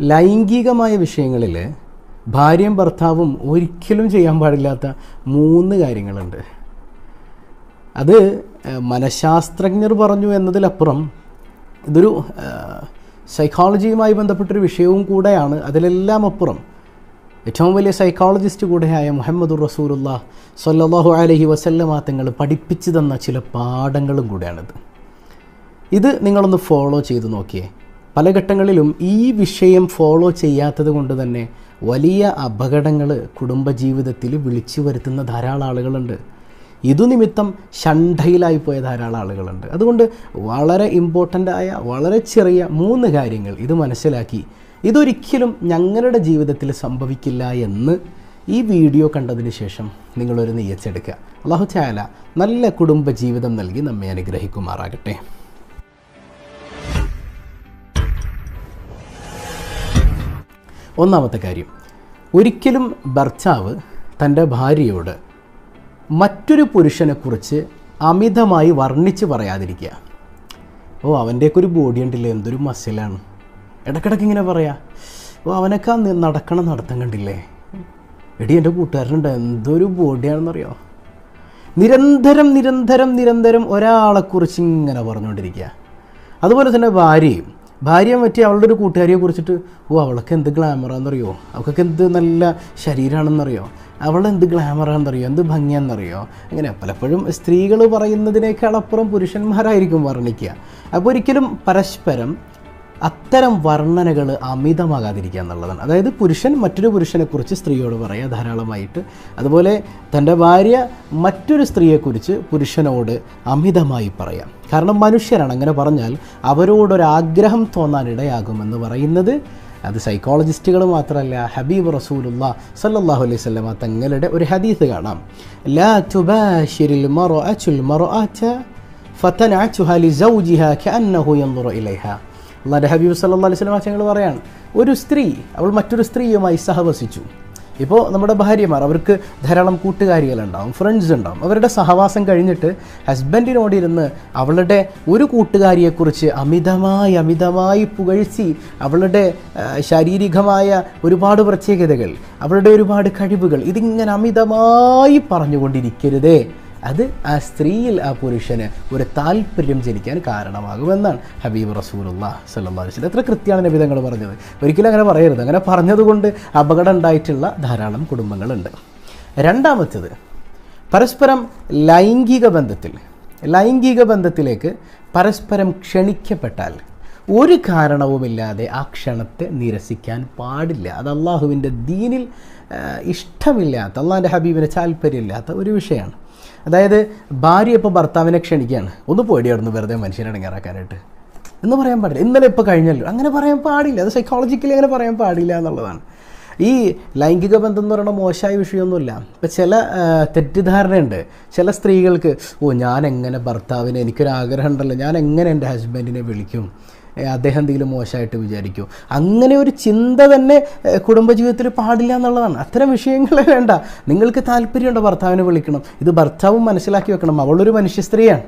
ലൈംഗികമായ വിഷയങ്ങളിൽ ഭാര്യയും ഭർത്താവും ഒരിക്കലും ചെയ്യാൻ പാടില്ലാത്ത മൂന്ന് കാര്യങ്ങളുണ്ട്. അത് മനഃശാസ്ത്രജ്ഞർ പറഞ്ഞു എന്നതിലപ്പുറം ഇതൊരു സൈക്കോളജിയുമായി ബന്ധപ്പെട്ടൊരു വിഷയവും കൂടെയാണ്. അതിലെല്ലാം അപ്പുറം ഏറ്റവും വലിയ സൈക്കോളജിസ്റ്റ് കൂടെയായ മുഹമ്മദ് റസൂലുള്ള സല്ലല്ലാഹു അലൈഹി വസല്ലമ തങ്ങൾ പഠിപ്പിച്ചു തന്ന ചില പാഠങ്ങളും കൂടെയാണിത്. ഇത് നിങ്ങളൊന്ന് ഫോളോ ചെയ്ത് നോക്കിയേ. പല ഘട്ടങ്ങളിലും ഈ വിഷയം ഫോളോ ചെയ്യാത്തത് കൊണ്ട് തന്നെ വലിയ അപകടങ്ങൾ കുടുംബജീവിതത്തിൽ വിളിച്ചു വരുത്തുന്ന ധാരാളം ആളുകളുണ്ട്. ഇതു നിമിത്തം ഷണ്ഠയിലായി പോയ ധാരാളം ആളുകളുണ്ട്. അതുകൊണ്ട് വളരെ ഇമ്പോർട്ടന്റ് ആയ വളരെ ചെറിയ മൂന്ന് കാര്യങ്ങൾ ഇത് മനസ്സിലാക്കി. ഇതൊരിക്കലും ഞങ്ങളുടെ ജീവിതത്തിൽ സംഭവിക്കില്ല എന്ന് ഈ വീഡിയോ കണ്ടതിന് ശേഷം നിങ്ങളൊരു നെയ്യച്ചെടുക്കുക. അള്ളാഹു ചായാല നല്ല കുടുംബ ജീവിതം നൽകി നമ്മെ അനുഗ്രഹിക്കുമാറാകട്ടെ. ഒന്നാമത്തെ കാര്യം. ഒരിക്കലും ഭർത്താവ് തന്റെ ഭാര്യയോട് മറ്റൊരു പുരുഷനെക്കുറിച്ച് അമിതമായി വർണിച്ച് പറയാതിരിക്കുക. ഓ അവന്റെയൊക്കെ ഒരു ബോഡി ഉണ്ടല്ലേ എന്തൊരു മസിലാണ് ഇടക്കിടക്ക് ഇങ്ങനെ പറയാ ഓ അവനൊക്കെ നടക്കണം നടത്തം കണ്ടില്ലേ? എടി എന്റെ കൂട്ടുകാരനുണ്ട് എന്തൊരു ബോഡിയാണെന്നറിയോ നിരന്തരം നിരന്തരം നിരന്തരം ഒരാളെക്കുറിച്ച് ഇങ്ങനെ പറഞ്ഞുകൊണ്ടിരിക്കുക. അതുപോലെ തന്നെ ഭാര്യയും ഭാര്യ പറ്റി അവളുടെ ഒരു കൂട്ടുകാരിയെ കുറിച്ചിട്ട് ഓ അവൾക്ക് എന്ത് ഗ്ലാമറാണെന്നറിയോ അവൾക്കൊക്കെ എന്ത് നല്ല ശരീരമാണെന്നറിയോ അവളെന്ത് ഗ്ലാമറാണെന്നറിയോ എന്ത് ഭംഗിയാണെന്നറിയോ? അങ്ങനെ പലപ്പോഴും സ്ത്രീകൾ പറയുന്നതിനേക്കാൾ അപ്പുറം പുരുഷന്മാരായിരിക്കും വർണിക്കുക. അപ്പോൾ ഒരിക്കലും പരസ്പരം അത്തരം വർണനകൾ അമിതമാകാതിരിക്കുക എന്നുള്ളതാണ്. അതായത് പുരുഷൻ മറ്റൊരു പുരുഷനെക്കുറിച്ച് സ്ത്രീയോട് പറയുക ധാരാളമായിട്ട്. അതുപോലെ തന്റെ ഭാര്യ മറ്റൊരു സ്ത്രീയെക്കുറിച്ച് പുരുഷനോട് അമിതമായി പറയാം. കാരണം മനുഷ്യരാണ്. അങ്ങനെ പറഞ്ഞാൽ അവരോടൊരാഗ്രഹം തോന്നാനിടയാകുമെന്ന് പറയുന്നത് അത് സൈക്കോളജിസ്റ്റുകൾ മാത്രമല്ല ഹബീബ് റസൂലുള്ള സല്ലല്ലാഹു അലൈഹി വസല്ലമ തങ്ങളുടെ ഒരു ഹദീസ് കാണാം. ലാ തുബാശിരിൽ മർഅത്തുൽ മർഅത ഫതനഅതുഹ ലിസൗജിഹ കഅന്നഹു യൻദുറു ഇലൈഹ. അള്ളാഹുന്റെ ഹബീബ് സല്ലാ അലൈഹി വസല്ലമ ആശയങ്ങൾ പറയാണ് ഒരു സ്ത്രീ അവൾ മറ്റൊരു സ്ത്രീയുമായി സഹവസിച്ചു. ഇപ്പോൾ നമ്മുടെ ഭാര്യമാർ അവർക്ക് ധാരാളം കൂട്ടുകാരികളുണ്ടാവും ഫ്രണ്ട്സ് ഉണ്ടാവും. അവരുടെ സഹവാസം കഴിഞ്ഞിട്ട് ഹസ്ബൻഡിനോട് ഇരുന്ന് അവളുടെ ഒരു കൂട്ടുകാരിയെക്കുറിച്ച് അമിതമായി അമിതമായി പുകഴ്ത്തി അവളുടെ ശാരീരികമായ ഒരുപാട് പ്രത്യേകതകൾ അവളുടെ ഒരുപാട് കഴിവുകൾ ഇതിങ്ങനെ അമിതമായി പറഞ്ഞുകൊണ്ടിരിക്കരുതേ. അത് ആ സ്ത്രീയിൽ ആ പുരുഷന് ഒരു താല്പര്യം ജനിക്കാൻ കാരണമാകുമെന്നാണ് ഹബീബ് റസൂലുള്ള വസല്ലം. എത്ര കൃത്യമാണ് നബിതങ്ങൾ പറഞ്ഞത്. ഒരിക്കലും അങ്ങനെ പറയരുത്. അങ്ങനെ പറഞ്ഞതുകൊണ്ട് അപകടം ഉണ്ടായിട്ടുള്ള ധാരാളം കുടുംബങ്ങളുണ്ട്. രണ്ടാമത്തേത് പരസ്പരം ലൈംഗിക ബന്ധത്തിൽ ലൈംഗിക ബന്ധത്തിലേക്ക് പരസ്പരം ക്ഷണിക്കപ്പെട്ടാൽ ഒരു കാരണവുമില്ലാതെ ആ ക്ഷണത്തെ നിരസിക്കാൻ പാടില്ല. അത് അള്ളാഹുവിന്റെ ദീനിൽ ഇഷ്ടമില്ലാത്ത അള്ളാഹിന്റെ ഹബീബിന് താല്പര്യമില്ലാത്ത ഒരു വിഷയമാണ്. അതായത് ഭാര്യ ഇപ്പോൾ ഭർത്താവിനെ ക്ഷണിക്കുകയാണ്. ഒന്ന് പേടിയായിരുന്നു വെറുതെ മനുഷ്യനെ ഇടങ്ങാറാക്കാനായിട്ട്. എന്ന് പറയാൻ പാടില്ല. ഇന്നലെ ഇപ്പോൾ കഴിഞ്ഞല്ലോ. അങ്ങനെ പറയാൻ പാടില്ല. അത് സൈക്കോളജിക്കലി അങ്ങനെ പറയാൻ പാടില്ല എന്നുള്ളതാണ്. ഈ ലൈംഗിക ബന്ധം എന്ന് പറയുന്ന മോശമായ വിഷയമൊന്നുമില്ല. ഇപ്പം ചില തെറ്റിദ്ധാരണയുണ്ട്. ചില സ്ത്രീകൾക്ക് ഓ ഞാൻ എങ്ങനെ ഭർത്താവിനെ എനിക്കൊരു ആഗ്രഹം ഉണ്ടല്ലോ. ഞാൻ എങ്ങനെ എന്റെ ഹസ്ബൻഡിനെ വിളിക്കും? അദ്ദേഹം എന്തെങ്കിലും മോശമായിട്ട് വിചാരിക്കും. അങ്ങനെ ഒരു ചിന്ത തന്നെ കുടുംബജീവിതത്തിൽ പാടില്ല എന്നുള്ളതാണ്. അത്തരം വിഷയങ്ങളെ വേണ്ട. നിങ്ങൾക്ക് താല്പര്യമുണ്ടോ ഭർത്താവിനെ വിളിക്കണം? ഇത് ഭർത്താവും മനസ്സിലാക്കി വെക്കണം. അവളൊരു മനുഷ്യ സ്ത്രീയാണ്.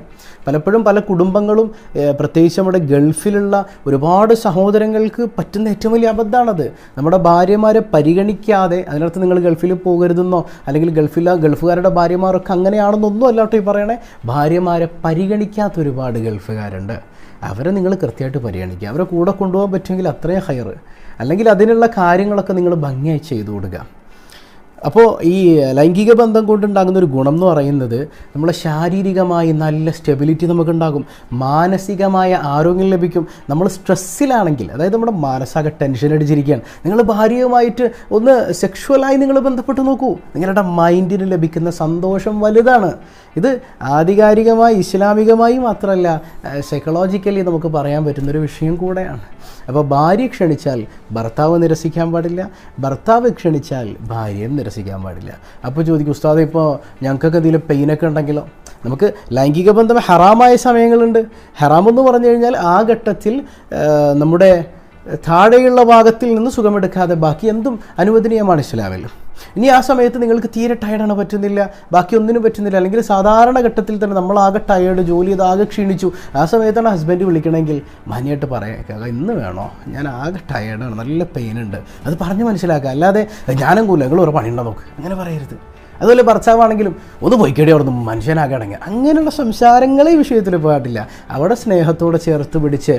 പലപ്പോഴും പല കുടുംബങ്ങളും പ്രത്യേകിച്ച് നമ്മുടെ ഗൾഫിലുള്ള ഒരുപാട് സഹോദരങ്ങൾക്ക് പറ്റുന്ന ഏറ്റവും വലിയ അബദ്ധമാണത്. നമ്മുടെ ഭാര്യമാരെ പരിഗണിക്കാതെ അതിനർത്ഥം നിങ്ങൾ ഗൾഫിൽ പോകരുതെന്നോ അല്ലെങ്കിൽ ഗൾഫിലെ ഗൾഫുകാരുടെ ഭാര്യമാരൊക്കെ അങ്ങനെയാണെന്നൊന്നും അല്ലാട്ടോ ഈ പറയണേ. ഭാര്യമാരെ പരിഗണിക്കാത്ത ഒരുപാട് ഗൾഫുകാരുണ്ട്. അവരെ നിങ്ങൾ കൃത്യമായിട്ട് പരിഗണിക്കുക. അവരെ കൂടെ കൊണ്ടുപോകാൻ പറ്റുമെങ്കിൽ അത്രയും ഹയർ അല്ലെങ്കിൽ അതിനുള്ള കാര്യങ്ങളൊക്കെ നിങ്ങൾ ഭംഗിയായി ചെയ്തു കൊടുക്കുക. അപ്പോൾ ഈ ലൈംഗിക ബന്ധം കൊണ്ടുണ്ടാകുന്ന ഒരു ഗുണം എന്ന് പറയുന്നത് നമ്മളെ ശാരീരികമായി നല്ല സ്റ്റെബിലിറ്റി നമുക്കുണ്ടാകും. മാനസികമായ ആരോഗ്യം ലഭിക്കും. നമ്മൾ സ്ട്രെസ്സിലാണെങ്കിൽ അതായത് നമ്മുടെ മനസ്സാകെ ടെൻഷൻ അടിച്ചിരിക്കുകയാണ്. നിങ്ങൾ ഭാര്യയുമായിട്ട് ഒന്ന് സെക്ഷുവലായി നിങ്ങൾ ബന്ധപ്പെട്ട് നോക്കൂ. നിങ്ങളുടെ മൈൻഡിന് ലഭിക്കുന്ന സന്തോഷം വലുതാണ്. ഇത് ആധികാരികമായി ഇസ്ലാമികമായി മാത്രമല്ല സൈക്കോളജിക്കലി നമുക്ക് പറയാൻ പറ്റുന്നൊരു വിഷയം കൂടെയാണ്. അപ്പോൾ ഭാര്യ ക്ഷണിച്ചാൽ ഭർത്താവ് നിരസിക്കാൻ പാടില്ല. ഭർത്താവ് ക്ഷണിച്ചാൽ ഭാര്യയും നിരസിക്കാൻ പാടില്ല. അപ്പോൾ ചോദിക്കും ഉസ്താദ് ഇപ്പോൾ ഞങ്ങൾക്കൊക്കെ എന്തെങ്കിലും പെയിനൊക്കെ ഉണ്ടെങ്കിലോ? നമുക്ക് ലൈംഗിക ബന്ധം ഹറാമായ സമയങ്ങളുണ്ട്. ഹറാം എന്ന് പറഞ്ഞു കഴിഞ്ഞാൽ ആ ഘട്ടത്തിൽ നമ്മുടെ താഴെയുള്ള ഭാഗത്തിൽ നിന്ന് സുഖമെടുക്കാതെ ബാക്കി എന്തും അനുവദനീയമാണ് ഇസ്ലാമിൽ. ഇനി ആ സമയത്ത് നിങ്ങൾക്ക് തീരെ ടയർഡാണ് പറ്റുന്നില്ല? ബാക്കി ഒന്നിനും പറ്റുന്നില്ല. അല്ലെങ്കിൽ സാധാരണ ഘട്ടത്തിൽ തന്നെ നമ്മളാകെ ടയേർഡ് ജോലി ഇതാകെ ക്ഷീണിച്ചു. ആ സമയത്താണ് ഹസ്ബൻഡ് വിളിക്കണമെങ്കിൽ മാന്യമായിട്ട് പറയാം ഇന്ന് വേണോ? ഞാൻ ആകെ ടയേർഡാണ് നല്ല പെയിൻ ഉണ്ട്. അത് പറഞ്ഞ് മനസ്സിലാക്കുക. അല്ലാതെ ഞാനും കൂല നിങ്ങൾ ഒരു പണിയുണ്ടോ? നോക്ക്. അങ്ങനെ പറയരുത്. അതുപോലെ ഭർത്താവാണെങ്കിലും ഒന്ന് പോയിക്കേടി അവിടെ നിന്ന് അടങ്ങി അങ്ങനെയുള്ള സംസാരങ്ങളെ വിഷയത്തിൽ പാടില്ല അവിടെ സ്നേഹത്തോടെ ചേർത്ത് പിടിച്ച്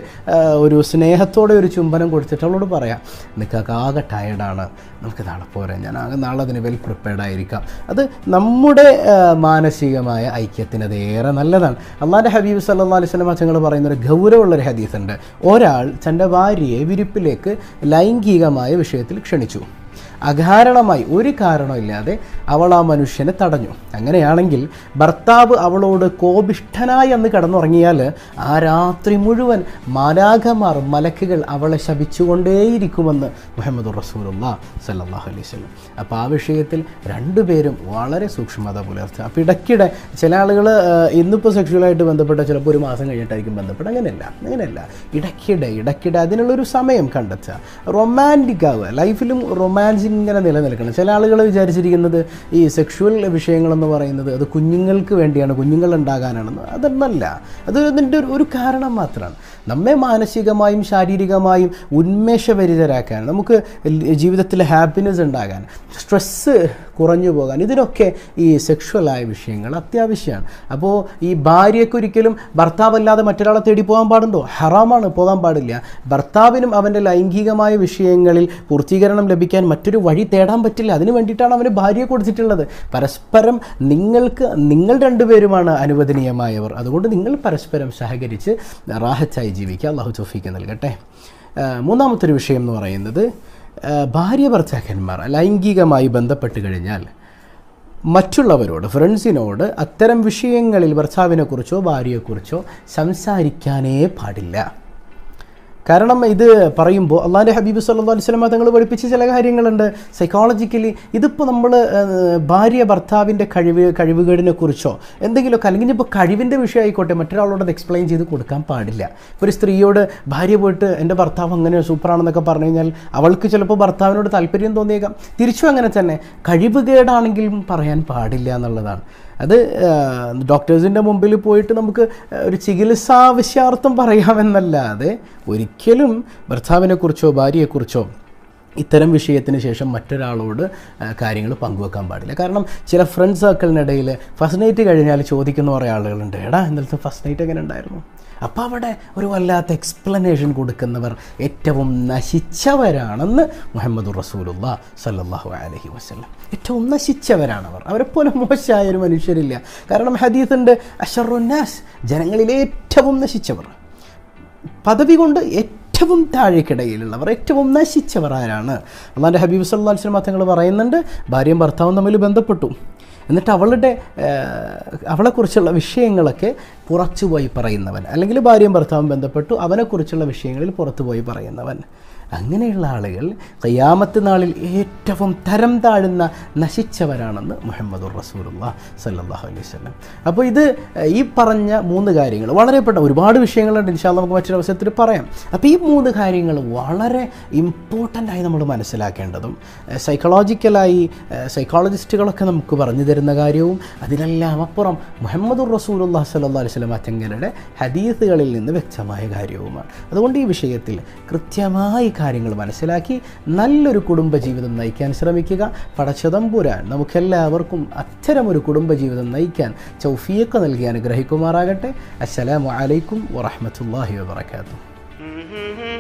ഒരു സ്നേഹത്തോടെ ഒരു ചുംബനം കൊടുത്തിട്ട് അവളോട് പറയാം നിനക്കൊക്കെ ആകെ ടയർഡാണ് നമുക്ക് നാളെ പോരാ. ഞാൻ ആകെ നാളെ അതിന് വെൽ പ്രിപ്പയർഡ് ആയിരിക്കാം. അത് നമ്മുടെ മാനസികമായ ഐക്യത്തിന് അത് ഏറെ നല്ലതാണ്. അള്ളാന്റെ ഹബീബ് സല്ലാ അലൈഹി അച്ഛങ്ങൾ തങ്ങൾ പറയുന്ന ഒരു ഗൗരവമുള്ളൊരു ഹദീസുണ്ട്. ഒരാൾ തന്റെ ഭാര്യയെ വിരിപ്പിലേക്ക് ലൈംഗികമായ വിഷയത്തിൽ ക്ഷണിച്ചു. അകാരണമായി ഒരു കാരണമില്ലാതെ അവൾ ആ മനുഷ്യനെ തടഞ്ഞു. അങ്ങനെയാണെങ്കിൽ ഭർത്താവ് അവളോട് കോപിഷ്ഠനായി അന്ന് കടന്നുറങ്ങിയാൽ ആ രാത്രി മുഴുവൻ മാലാഖമാർ മലക്കുകൾ അവളെ ശപിച്ചുകൊണ്ടേയിരിക്കുമെന്ന് മുഹമ്മദ് റസൂലുള്ള സല്ലാഹു അലൈഹി വസല്ലം. അപ്പോൾ ആ വിഷയത്തിൽ രണ്ടുപേരും വളരെ സൂക്ഷ്മത പുലർത്തുക. അപ്പോൾ ഇടയ്ക്കിടെ ചില ആളുകൾ ഇന്നിപ്പോൾ സെക്ഷുവലായിട്ട് ബന്ധപ്പെട്ട ചിലപ്പോൾ ഒരു മാസം കഴിഞ്ഞിട്ടായിരിക്കും ബന്ധപ്പെട്ട അങ്ങനെയല്ല അങ്ങനെയല്ല. ഇടയ്ക്കിടെ ഇടയ്ക്കിടെ അതിനുള്ളൊരു സമയം കണ്ടെത്തുക. റൊമാന്റിക് ആവുക. ലൈഫിലും റൊമാൻസ് ഇങ്ങനെ നിലനിൽക്കണം. ചില ആളുകൾ വിചാരിച്ചിരിക്കുന്നത് ഈ സെക്ഷുവൽ വിഷയങ്ങളെന്ന് പറയുന്നത് അത് കുഞ്ഞുങ്ങൾക്ക് വേണ്ടിയാണ് കുഞ്ഞുങ്ങൾ ഉണ്ടാകാനാണെന്ന് അതൊന്നല്ല അത് ഒരു കാരണം മാത്രമാണ്. നമ്മെ മാനസികമായും ശാരീരികമായും ഉന്മേഷഭരിതരാക്കാൻ നമുക്ക് ജീവിതത്തിൽ ഹാപ്പിനെസ് ഉണ്ടാകാൻ സ്ട്രെസ്സ് കുറഞ്ഞു പോകാൻ ഇതിനൊക്കെ ഈ സെക്ഷുവലായ വിഷയങ്ങൾ അത്യാവശ്യമാണ്. അപ്പോൾ ഈ ഭാര്യയ്ക്ക് ഒരിക്കലും ഭർത്താവല്ലാതെ മറ്റൊരാളെ തേടി പോകാൻ പാടുണ്ടോ? ഹറാമാണ് പോകാൻ പാടില്ല. ഭർത്താവിനും അവന്റെ ലൈംഗികമായ വിഷയങ്ങളിൽ പൂർത്തീകരണം ലഭിക്കാൻ മറ്റൊരു വഴി തേടാൻ പറ്റില്ല. അതിന് വേണ്ടിയിട്ടാണ് അവന് ഭാര്യയെ കൊടുത്തിട്ടുള്ളത്. പരസ്പരം നിങ്ങൾക്ക് നിങ്ങൾ രണ്ടുപേരുമാണ് അനുവദനീയമായവർ. അതുകൊണ്ട് നിങ്ങൾ പരസ്പരം സഹകരിച്ച് റാഹത്തായി ജീവിക്കുക. അള്ളാഹു ചൊഫീക്ക് നൽകട്ടെ. മൂന്നാമത്തെ ഒരു വിഷയം എന്ന് പറയുന്നത് ഭാര്യ ഭർത്താക്കന്മാർ ലൈംഗികമായി ബന്ധപ്പെട്ട് കഴിഞ്ഞാൽ മറ്റുള്ളവരോട് ഫ്രണ്ട്സിനോട് അത്തരം വിഷയങ്ങളിൽ ഭർത്താവിനെക്കുറിച്ചോ ഭാര്യയെക്കുറിച്ചോ സംസാരിക്കാനേ പാടില്ല. കാരണം ഇത് പറയുമ്പോൾ അള്ളാഹിന്റെ ഹബീബ് സല്ലാ അലൈഹി സ്വലമ തങ്ങൾ പഠിപ്പിച്ച ചില കാര്യങ്ങളുണ്ട്. സൈക്കോളജിക്കലി ഇതിപ്പോൾ നമ്മൾ ഭാര്യ ഭർത്താവിന്റെ കഴിവ് കഴിവുകേടിനെ കുറിച്ചോ എന്തെങ്കിലുമൊക്കെ അല്ലെങ്കിൽ ഇപ്പോൾ കഴിവിന്റെ വിഷയമായിക്കോട്ടെ മറ്റൊരാളോട് അത് എക്സ്പ്ലെയിൻ ചെയ്ത് കൊടുക്കാൻ പാടില്ല. ഒരു സ്ത്രീയോട് ഭാര്യ പോയിട്ട് എന്റെ ഭർത്താവ് അങ്ങനെ സൂപ്പറാണെന്നൊക്കെ പറഞ്ഞു കഴിഞ്ഞാൽ അവൾക്ക് ചിലപ്പോൾ ഭർത്താവിനോട് താല്പര്യം തോന്നിയേക്കാം. തിരിച്ചും അങ്ങനെ തന്നെ കഴിവുകേടാണെങ്കിലും പറയാൻ പാടില്ല എന്നുള്ളതാണ്. അത് ഡോക്ടേഴ്സിന്റെ മുമ്പിൽ പോയിട്ട് നമുക്ക് ഒരു ചികിത്സാവശ്യാർത്ഥം പറയാമെന്നല്ലാതെ ഒരിക്കലും ഭർത്താവിനെക്കുറിച്ചോ ഭാര്യയെക്കുറിച്ചോ ഇത്തരം വിഷയത്തിന് ശേഷം മറ്റൊരാളോട് കാര്യങ്ങൾ പങ്കുവെക്കാൻ പാടില്ല. കാരണം ചില ഫ്രണ്ട് സർക്കിളിനിടയിൽ ഫസ്റ്റ് നൈറ്റ് കഴിഞ്ഞാൽ ചോദിക്കുന്ന കുറേ ആളുകളുണ്ട് എടാ ഇന്നലത്തെ ഫസ്റ്റ് നൈറ്റ് എങ്ങനെ ഉണ്ടായിരുന്നു? അപ്പോൾ അവിടെ ഒരു വല്ലാത്ത എക്സ്പ്ലനേഷൻ കൊടുക്കുന്നവർ ഏറ്റവും നശിച്ചവരാണെന്ന് മുഹമ്മദ് റസൂലുള്ള സല്ലാഹു അലഹി വസ്ലം ഏറ്റവും നശിച്ചവരാണവർ. അവരെപ്പോലെ മോശമായ ഒരു മനുഷ്യരില്ല. കാരണം ഹദീസിന്റെ അഷറുന്നാസ് ജനങ്ങളിലെ ഏറ്റവും നശിച്ചവർ. പദവി കൊണ്ട് ഏറ്റവും താഴേക്കിടയിലുള്ളവർ ഏറ്റവും നശിച്ചവർ ആരാണ്? അള്ളാന്റെ ഹബീബ് സല്ലാ വസ്ലം തങ്ങൾ പറയുന്നുണ്ട് ഭാര്യയും ഭർത്താവും തമ്മിൽ ബന്ധപ്പെട്ടു. എന്നിട്ട് അവളുടെ അവളെക്കുറിച്ചുള്ള വിഷയങ്ങളൊക്കെ പുറച്ചുപോയി പറയുന്നവൻ. അല്ലെങ്കിൽ ഭാര്യയും ഭർത്താവും ബന്ധപ്പെട്ടു അവനെക്കുറിച്ചുള്ള വിഷയങ്ങളിൽ പുറത്തുപോയി പറയുന്നവൻ. അങ്ങനെയുള്ള ആളുകൾ കയ്യാമത്ത് നാളിൽ ഏറ്റവും തരം താഴുന്ന നശിച്ചവരാണെന്ന് മുഹമ്മദ് റസൂലുള്ള സല്ലാഹു അലൈഹി വസല്ലം. അപ്പോൾ ഇത് ഈ പറഞ്ഞ മൂന്ന് കാര്യങ്ങൾ വളരെ പെട്ട ഒരുപാട് വിഷയങ്ങളുണ്ട്. ഇൻഷാല്ല നമുക്ക് മറ്റൊരു അവസരത്തിൽ പറയാം. അപ്പോൾ ഈ മൂന്ന് കാര്യങ്ങൾ വളരെ ഇമ്പോർട്ടന്റ് ആയി നമ്മൾ മനസ്സിലാക്കേണ്ടതും സൈക്കോളജിക്കലായി സൈക്കോളജിസ്റ്റുകളൊക്കെ നമുക്ക് പറഞ്ഞു തരുന്ന കാര്യവും അതിനെല്ലാം അപ്പുറം മുഹമ്മദ് റസൂലുള്ള സല്ലാ അലൈഹി സ്വലം അച്ചങ്ങരുടെ ഹദീസുകളിൽ നിന്ന് വ്യക്തമായ കാര്യവുമാണ്. അതുകൊണ്ട് ഈ വിഷയത്തിൽ കൃത്യമായി കാര്യങ്ങൾ മനസ്സിലാക്കി നല്ലൊരു കുടുംബജീവിതം നയിക്കാൻ ശ്രമിക്കുക. പടച്ചതമ്പുരാൻ നമുക്കെല്ലാവർക്കും അത്തരമൊരു കുടുംബജീവിതം നയിക്കാൻ ചൗഫിയൊക്കെ നൽകി അനുഗ്രഹിക്കുമാറാകട്ടെ. അസ്സലാമലൈക്കും വബറകാതുഹു. Mm-hmm.